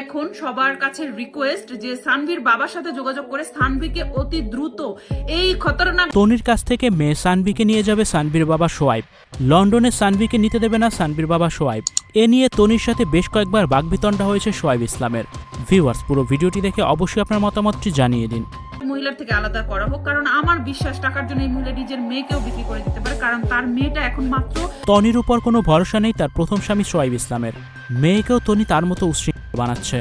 এখন সবার কাছে রিকোয়েস্ট যে সানভীর বাবার সাথে যোগাযোগ করে সানভীকে অতি দ্রুত এই খতরনাক তনির কাছ থেকে মেয়ে সানভিকে নিয়ে যাবে সানভির বাবা সোয়াইব লন্ডনে সানভিকে নিতে দেবে না সানভির বাবা সোয়াইব এ নিয়ে তনির সাথে বেশ কয়েকবার বাগবিতণ্ডা হয়েছে সোয়াইব ইসলামের। ভিউয়ার্স পুরো ভিডিওটি দেখে অবশ্যই আপনার মতামতটি জানিয়ে দিন। মহিলার থেকে আলাদা করা হোক কারণ আমার বিশ্বাস টাকার জন্য এই মহিলা নিজের মেয়েকেও বিক্রি করে দিতে পারে কারণ তার মেয়েটা এখন মাত্র তনির উপর কোনো ভরসা নেই তার প্রথম স্বামী সোয়াইব ইসলামের। মেয়েকেও তনি তার মতো উশৃঙ্খল বানাচ্ছে।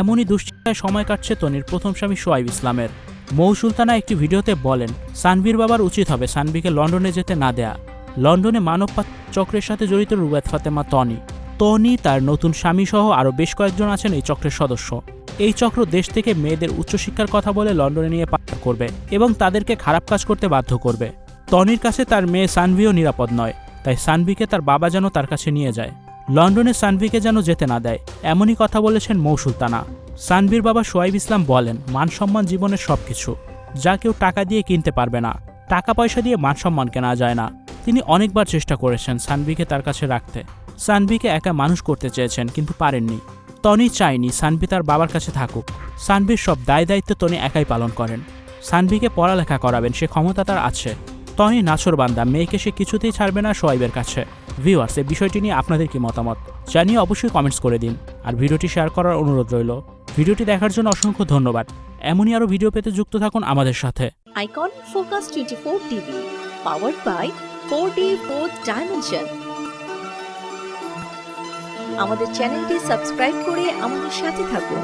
এমনই দুশ্চিন্তায় সময় কাটছে তনির প্রথম স্বামী সোয়াইব ইসলামের। মৌ সুলতানা একটি ভিডিওতে বলেন, সানভীর বাবার উচিত হবে সানভিকে লন্ডনে যেতে না দেয়া। লন্ডনে মানব চক্রের সাথে জড়িত রুবায়ত ফাতেমা তনি। তনি তার নতুন স্বামী সহ আরও বেশ কয়েকজন আছেন এই চক্রের সদস্য। এই চক্র দেশ থেকে মেয়েদের উচ্চশিক্ষার কথা বলে লন্ডনে নিয়ে পাচার করবে এবং তাদেরকে খারাপ কাজ করতে বাধ্য করবে। তনির কাছে তার মেয়ে সানভিও নিরাপদ নয়, তাই সানভিকে তার বাবা যেন তার কাছে নিয়ে যায়। লন্ডনে সানভিকে যেন যেতে না দেয়, এমনই কথা বলেছেন মৌসুলতানা সানভির বাবা সোয়াইব ইসলাম বলেন মান সম্মান জীবনের সব কিছু যা কেউ টাকা দিয়ে কিনতে পারবে না, টাকা পয়সা দিয়ে মান সম্মান কেনা যায় না। তিনি অনেকবার চেষ্টা করেছেন সানভিকে তার কাছে রাখতে। সানভিকে একা মানুষ করতে চেয়েছেন, কিন্তু পারেননি। টনি চায়নি সানভি তার বাবার কাছে থাকুক। সানভির সব দায় দায়িত্ব টনি একাই পালন করেন। সানভিকে পড়ালেখা করাবেন, সে ক্ষমতা তার আছে। টনি নাছর বান্দা মেয়েকে সে কিছুতেই ছাড়বে না সোয়াইবের কাছে। ভিউয়ার্স এই বিষয়টি নিয়ে আপনাদের কি মতামত? জানিয়ে অবশ্যই কমেন্টস করে দিন। আর ভিডিওটি শেয়ার করার অনুরোধ রইল। ভিডিওটি দেখার জন্য অসংখ্য ধন্যবাদ। এমনই আরও ভিডিও পেতে যুক্ত থাকুন আমাদের সাথে। Icon Focus 24 TV, powered by 4D 4th Dimension. আমাদের চ্যানেলটি সাবস্ক্রাইব করে আমাদের সাথে থাকুন।